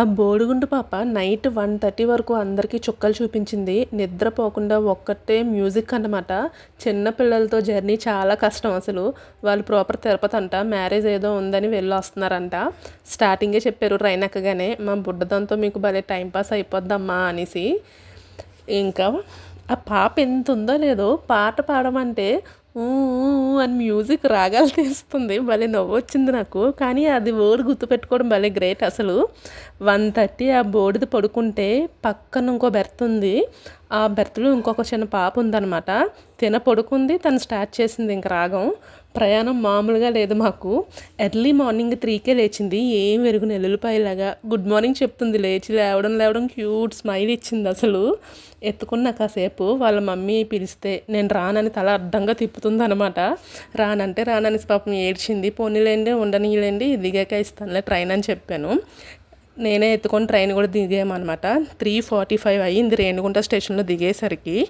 ఆ బోడిగుండు పాప night one thirty వరకు అందరికీ చుక్కలు చూపించింది. నిద్రపోకుండా ఒక్కటే మ్యూజిక్ అన్నమాట. చిన్న పిల్లలతో జర్నీ చాలా కష్టం అసలు. వాళ్ళు ప్రాపర్ తిరుపతి అంట మ్యారేజ్ ఏదో ఉందని వెళ్ళి వస్తున్నారంట స్టార్టింగే చెప్పారు ట్రైన్ ఎక్కగానే మా బుడ్డదంతో మీకు భలే టైంపాస్ అయిపోద్దమ్మా అనేసి. ఇంకా ఆ పాప ఎంత ఉందో లేదో పాట పాడమంటే ఊ అని మ్యూజిక్ రాగాలు తీస్తుంది. భలే నవ్వు వచ్చింది నాకు. కానీ అది వర్డ్ గుర్తుపెట్టుకోవడం భలే గ్రేట్ అసలు. వన్ థర్టీ ఆ బోర్డుది పడుకుంటే పక్కన ఇంకో బెర్త్ ఉంది. ఆ బెర్త్లో ఇంకొక చిన్న పాప ఉందన్నమాట. తిన పడుకుంది తను స్టార్ట్ చేసింది ఇంక రాగం. ప్రయాణం మామూలుగా లేదు మాకు. ఎర్లీ మార్నింగ్ త్రీకే లేచింది. ఏం వెరుగు నెల్లుపాయలాగా. గుడ్ మార్నింగ్ చెప్తుంది. లేచి లేవడం లేవడం క్యూట్ స్మైల్ ఇచ్చింది అసలు. ఎత్తుకున్న కాసేపు వాళ్ళ మమ్మీ పిలిస్తే నేను రానని తల అడ్డంగా తిప్పుతుంది అనమాట రానంటే రానని పాపం ఏడ్చింది. పోనీలేండి ఉండనీలేండి దిగాక ఇస్తానులే ట్రైన్ అని చెప్పాను. నేనే ఎత్తుకొని ట్రైన్ కూడా దిగామన్నమాట. త్రీ ఫార్టీ ఫైవ్ అయ్యింది రేణుగుంట స్టేషన్లో దిగేసరికి.